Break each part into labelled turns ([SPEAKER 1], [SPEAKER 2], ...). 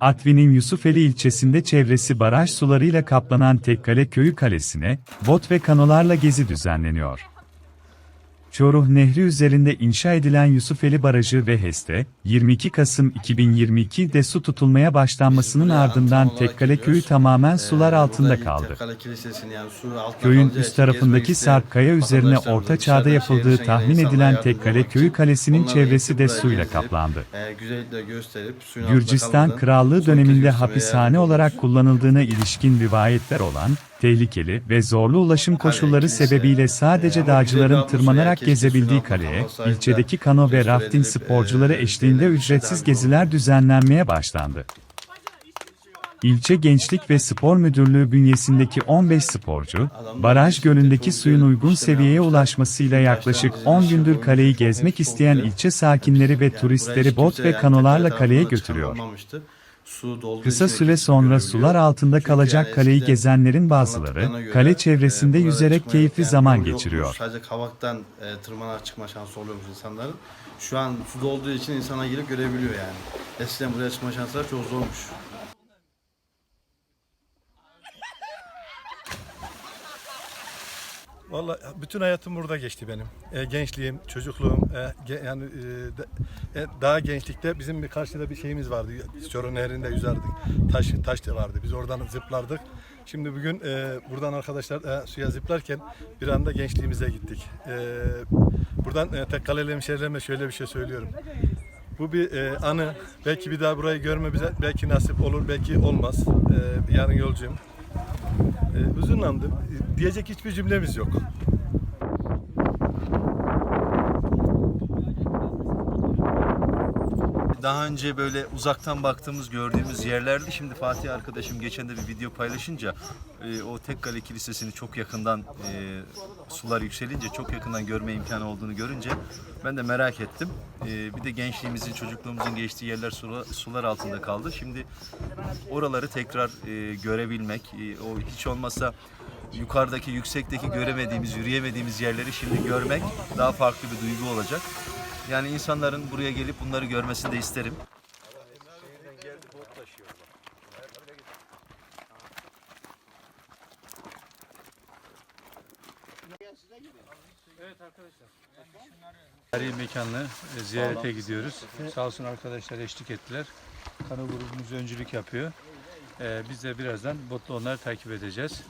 [SPEAKER 1] Artvin'in Yusufeli ilçesinde çevresi baraj sularıyla kaplanan Tekkale Köyü Kalesi'ne, bot ve kanolarla gezi düzenleniyor. Çoruh Nehri üzerinde inşa edilen Yusufeli Barajı ve HES'te, 22 Kasım 2022'de su tutulmaya başlanmasının ardından Tekkale Köyü tamamen sular altında kaldı. Köyün üst tarafındaki sarp kaya üzerine Orta Çağ'da yapıldığı tahmin edilen Tekkale Köyü Kalesi'nin çevresi de suyla kaplandı.
[SPEAKER 2] e, altında
[SPEAKER 1] Gürcistan Krallığı döneminde hapishane olarak kullanıldığına ilişkin rivayetler olan, tehlikeli ve zorlu ulaşım koşulları sebebiyle sadece
[SPEAKER 2] e, güzel
[SPEAKER 1] dağcıların tırmanarak gezebildiği kaleye, ilçedeki kano ve rafting
[SPEAKER 2] edilip,
[SPEAKER 1] sporcuları
[SPEAKER 2] e,
[SPEAKER 1] eşliğinde ücretsiz geziler düzenlenmeye başlandı. İlçe Gençlik ve Spor Müdürlüğü bünyesindeki 15 sporcu, baraj gölündeki suyun uygun seviyeye ulaşmasıyla yaklaşık 10 gündür kaleyi gezmek isteyen ilçe sakinleri ve turistleri bot ve kanolarla kaleye götürüyor.
[SPEAKER 2] Su dolduğu
[SPEAKER 1] Kısa
[SPEAKER 2] için
[SPEAKER 1] süre sonra sular altında
[SPEAKER 2] Çünkü
[SPEAKER 1] kalacak
[SPEAKER 2] yani
[SPEAKER 1] kaleyi
[SPEAKER 2] eskiden
[SPEAKER 1] gezenlerin bazıları,
[SPEAKER 2] anlattıklarına göre,
[SPEAKER 1] kale
[SPEAKER 2] e,
[SPEAKER 1] çevresinde
[SPEAKER 2] buralara
[SPEAKER 1] yüzerek
[SPEAKER 2] çıkmaya-
[SPEAKER 1] keyifli
[SPEAKER 2] yani
[SPEAKER 1] zaman
[SPEAKER 2] yokmuş.
[SPEAKER 1] geçiriyor.
[SPEAKER 2] Sadece kavaktan e, tırmanarak çıkma şansı oluyormuş insanların. Şu an su dolduğu için insana girip görebiliyor yani. Eskiden buraya çıkma şansları çok zormuş.
[SPEAKER 3] Vallahi bütün hayatım burada geçti benim. E, gençliğim, çocukluğum, e, ge- yani e, de- e, daha gençlikte bizim bir karşıda bir şeyimiz vardı. Biz Çoruh Nehri'nde yüzerdik. Taş taş da vardı. Biz oradan zıplardık. Şimdi bugün e, buradan arkadaşlar e, suya zıplarken bir anda gençliğimize gittik. E, buradan e, Tekkaleli hemşehrilerime şöyle bir şey söylüyorum. Bu bir e, anı. Belki bir daha burayı görme bize belki nasip olur, belki olmaz. E, yarın yolcuyum. E, hüzünlendim. Diyecek hiçbir cümlemiz yok.
[SPEAKER 4] Daha önce böyle uzaktan baktığımız, gördüğümüz yerlerdi. Şimdi Fatih arkadaşım geçen de bir video paylaşınca e, o Tekkale Kilisesi'ni çok yakından e, sular yükselince çok yakından görme imkanı olduğunu görünce ben de merak ettim. E, bir de gençliğimizin, çocukluğumuzun geçtiği yerler sular, sular altında kaldı. Şimdi oraları tekrar e, görebilmek, e, o hiç olmazsa yukarıdaki, yüksekteki göremediğimiz, yürüyemediğimiz yerleri şimdi görmek daha farklı bir duygu olacak. Yani insanların buraya gelip bunları görmesini de isterim.
[SPEAKER 5] Tarihi mekanını e, ziyarete gidiyoruz. Sağ olsun arkadaşlar eşlik ettiler. Kano grubumuz öncülük yapıyor. E, biz de birazdan botla onları takip edeceğiz.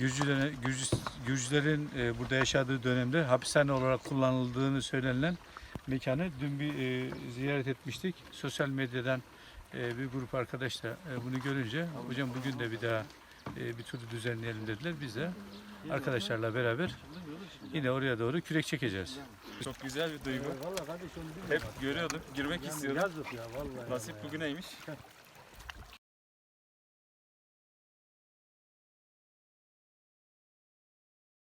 [SPEAKER 5] Gürcülerin, Gürcü- Gürcülerin e, burada yaşadığı dönemde hapishane olarak kullanıldığını söylenilen mekanı dün bir e, ziyaret etmiştik. Sosyal medyadan e, bir grup arkadaş da e, bunu görünce hocam bugün de bir daha e, bir tur düzenleyelim dediler. Biz de arkadaşlarla beraber yine oraya doğru kürek çekeceğiz.
[SPEAKER 6] Çok güzel bir duygu. Hep görüyorduk, girmek istiyorduk. Nasip bugüneymiş.